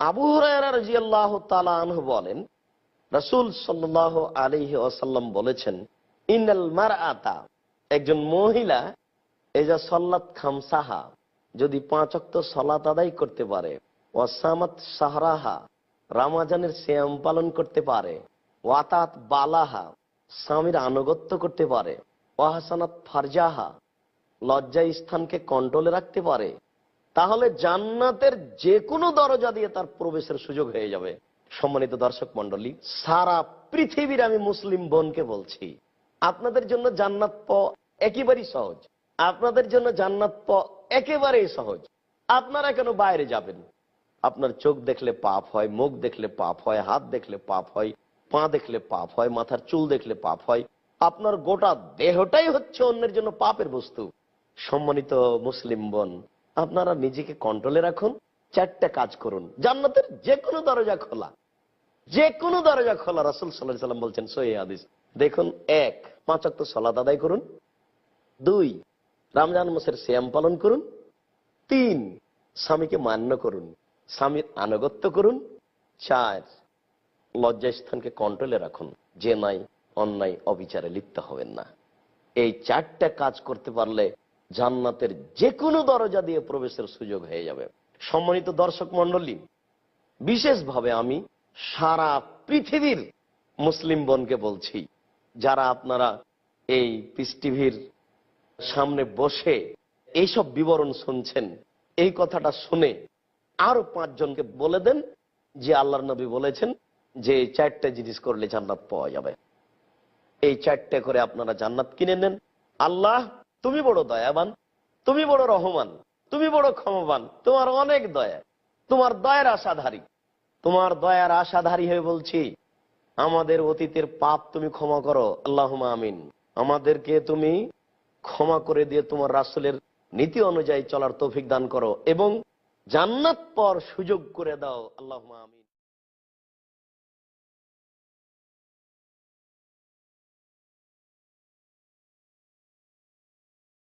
আবু তালাহ বলেন রসুল সাল্লাহ আলিহি আসাল্লাম বলেছেন ইন্নাল মার আতা একজন মহিলা এই যে সল্লাত খামসাহা, যদি পাঁচ অক্ত সলাত আদায় করতে পারে। ওয়াসামাত সাহরাহা, রামাজানের শ্যাম পালন করতে পারে। ওয়াতাত বালাহা, স্বামীর আনুগত্য করতে পারে। ওয়াহাসানাত ফারজাহা লজ্জা স্থানকে কন্ট্রোলে রাখতে পারে। তাহলে জান্নাতের যে কোনো দরজা দিয়ে তার প্রবেশের সুযোগ হয়ে যাবে। সম্মানিত দর্শক মন্ডলী সারা পৃথিবীর আমি মুসলিম বোনকে বলছি, আপনাদের জন্য জান্নাত প একেবারেই সহজ। আপনাদের জন্য জান্নাত একেবারেই সহজ। আপনারা কেন বাইরে যাবেন? আপনার চোখ দেখলে পাপ হয়, মুখ দেখলে পাপ হয়, হাত দেখলে পাপ হয়, পা দেখলে পাপ হয়, মাথার চুল দেখলে পাপ হয়। আপনার গোটা দেহটাই হচ্ছে অন্যের জন্য পাপের বস্তু। সম্মানিত মুসলিম বোন, আপনারা নিজেকে কন্ট্রোলে রাখুন, চারটা কাজ করুন। জান্নাতের যে কোনো দরজা খোলা। যে কোনো দরজা খোলা। রাসুল সাল্লাহ সাল্লাম বলছেন সহি হাদিস। দেখুন, এক, পাঁচ অক্ট সলাদ আদায় করুন। দুই রমজান মাসের শ্যাম পালন করুন। তিন, স্বামীকে মান্য করুন। স্বামীর আনুগত্য করুন। চার লজ্জা স্থানকে কন্ট্রোলে রাখুন। যে নাই, অন্যায়, অবিচারে লিপ্ত হবেন না। এই চারটা কাজ করতে পারলে জান্নাতের যে কোনো দরজা দিয়ে প্রবেশের সুযোগ হয়ে যাবে। সম্মানিত দর্শক মন্ডলী বিশেষভাবে আমি সারা পৃথিবীর মুসলিম বোনকে বলছি, যারা আপনারা এই পিস টিভির সামনে বসে এইসব বিবরণ শুনছেন, এই কথাটা শুনে আরও পাঁচজনকে বলে দেন যে আল্লাহর নবী বলেছেন যে চারটে জিনিস করলে জান্নাত পাওয়া যাবে। এই চারটে করে আপনারা জান্নাত কিনে নেন। আল্লাহ, তুমি বড় দয়াবান, তুমি বড় রহমান, তুমি বড় ক্ষমবান, তোমার অনেক দয়া, তোমার দয়ার আশাধারী। তোমার দয়ার আশাধারী হয়ে বলছি, আমাদের অতীতের পাপ তুমি ক্ষমা করো আল্লাহ আমিন। আমাদেরকে তুমি ক্ষমা করে দিয়ে তোমার রাসুলের নীতি অনুযায়ী চলার তৌফিক দান করো এবং জান্নাত পর সুযোগ করে দাও। আল্লাহ আমিন।